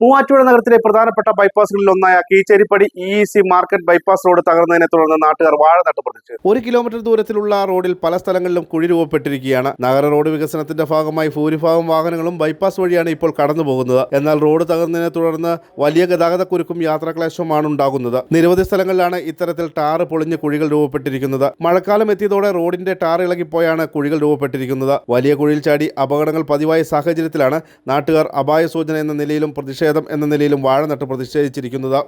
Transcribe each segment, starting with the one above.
മൂവാറ്റുപുഴ നഗരത്തിലെ പ്രധാനപ്പെട്ട ബൈപ്പാസുകളിൽ ഒന്നായ Keecheripady E C market bypass road തകർന്നതിനെ തുടർന്ന് നാട്ടുകാർ വാഴ നട്ടു പ്രതിഷേധിച്ചു ഒരു കിലോമീറ്റർ ദൂരത്തിലുള്ള റോഡിൽ പല സ്ഥലങ്ങളിലും കുഴി രൂപപ്പെട്ടിരിക്കുകയാണ്. നഗര റോഡ് വികസനത്തിന്റെ ഭാഗമായി ഭൂരിഭാഗം വാഹനങ്ങളും ബൈപ്പാസ് വഴിയാണ് ഇപ്പോൾ കടന്നു പോകുന്നത്. എന്നാൽ റോഡ് തകർന്നതിനെ തുടർന്ന് വലിയ ഗതാഗതക്കുരുക്കും യാത്രാക്ലേശവുമാണ് ഉണ്ടാകുന്നത്. നിരവധി സ്ഥലങ്ങളിലാണ് ഇത്തരത്തിൽ ടാർ പൊളിഞ്ഞ് കുഴികൾ രൂപപ്പെട്ടിരിക്കുന്നത്. മഴക്കാലം എത്തിയതോടെ റോഡിന്റെ ടാർ ഇളകിപ്പോയാണ് കുഴികൾ രൂപപ്പെട്ടിരിക്കുന്നത്. വലിയ കുഴിയിൽ ചാടി അപകടങ്ങൾ പതിവായ സാഹചര്യത്തിലാണ് നാട്ടുകാർ അപായ സൂചന എന്ന നിലയിലും പ്രതിഷേധം എന്ന നിലയിലും വാഴ നട്ട് പ്രതിഷേധിച്ചിരിക്കുന്നത്.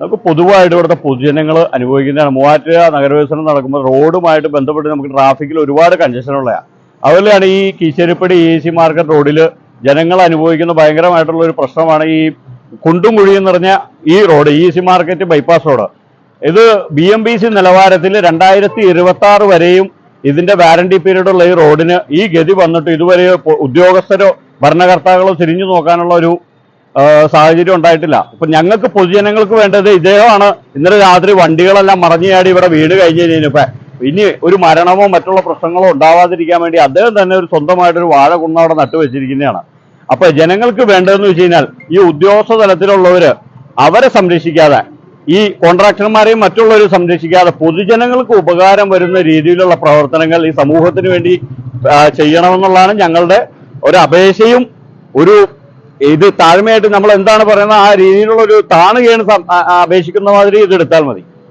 നമുക്ക് പൊതുവായിട്ട് ഇവിടുത്തെ പൊതുജനങ്ങൾ അനുഭവിക്കുന്നതാണ്. മൂവാറ്റുപുഴ നഗരവികസനം നടക്കുമ്പോൾ റോഡുമായിട്ട് ബന്ധപ്പെട്ട് നമുക്ക് ട്രാഫിക്കിൽ ഒരുപാട് കൺജഷൻ ഉള്ളതാണ് അതുപോലെയാണ് ഈ കീശേരിപ്പടി ഇ സി മാർക്കറ്റ് റോഡിൽ ജനങ്ങൾ അനുഭവിക്കുന്ന ഭയങ്കരമായിട്ടുള്ള ഒരു പ്രശ്നമാണ് ഈ കുണ്ടും കുഴിയും നിറഞ്ഞ ഈ road E C market bypass road ഇത് ബി എം ബി സി നിലവാരത്തിൽ രണ്ടായിരത്തി ഇരുപത്തി ആറ് വരെയും ഇതിന്റെ വാറണ്ടി പീരീഡ് ഉള്ള ഈ റോഡിന് ഈ ഗതി വന്നിട്ട് ഇതുവരെ ഉദ്യോഗസ്ഥരോ ഭരണകർത്താക്കളോ തിരിഞ്ഞു നോക്കാനുള്ള ഒരു സാഹചര്യം ഉണ്ടായിട്ടില്ല. അപ്പൊ ഞങ്ങൾക്ക് പൊതുജനങ്ങൾക്ക് വേണ്ടത് ഇദ്ദേഹമാണ്. ഇന്നലെ രാത്രി വണ്ടികളെല്ലാം മറഞ്ഞുചാടി ഇവിടെ വീട് കഴിഞ്ഞ് കഴിഞ്ഞപ്പോ ഇനി ഒരു മരണമോ മറ്റുള്ള പ്രശ്നങ്ങളോ ഉണ്ടാവാതിരിക്കാൻ വേണ്ടി അദ്ദേഹം തന്നെ ഒരു സ്വന്തമായിട്ടൊരു വാഴ കുന്ന അവിടെ നട്ടുവെച്ചിരിക്കുന്നതാണ് അപ്പൊ ജനങ്ങൾക്ക് വേണ്ടതെന്ന് വെച്ച് കഴിഞ്ഞാൽ ഈ ഉദ്യോഗസ്ഥ തലത്തിലുള്ളവര് അവരെ സംരക്ഷിക്കാതെ ഈ കോൺട്രാക്ടർമാരെയും മറ്റുള്ളവരും സംരക്ഷിക്കാതെ പൊതുജനങ്ങൾക്ക് ഉപകാരം വരുന്ന രീതിയിലുള്ള പ്രവർത്തനങ്ങൾ ഈ സമൂഹത്തിന് വേണ്ടി ചെയ്യണമെന്നുള്ളതാണ് ഞങ്ങളുടെ ഒരു അപേക്ഷയും ഒരു ഇത് താഴ്മയായിട്ട് നമ്മൾ എന്താണ് പറയുന്നത്? ആ രീതിയിലുള്ള ഒരു താണുകയാണ് അപേക്ഷിക്കുന്ന മാതിരി ഇത് എടുത്താൽ മതി.